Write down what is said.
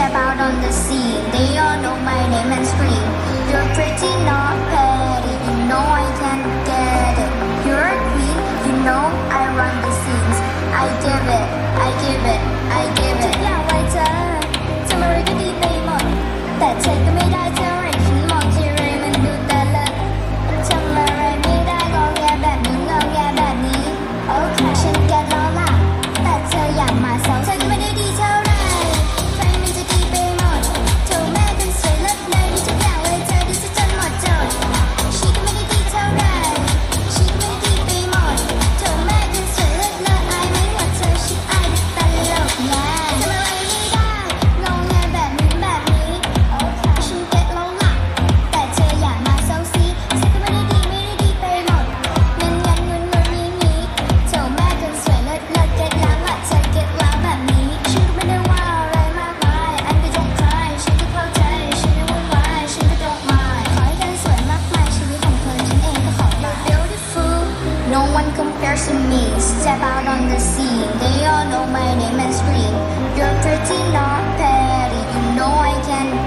step out on the scene. They all know my name and scream. You're pretty, not petty. You know I can to me, step out on the scene. They all know my name and scream. You're pretty, not petty. You know I can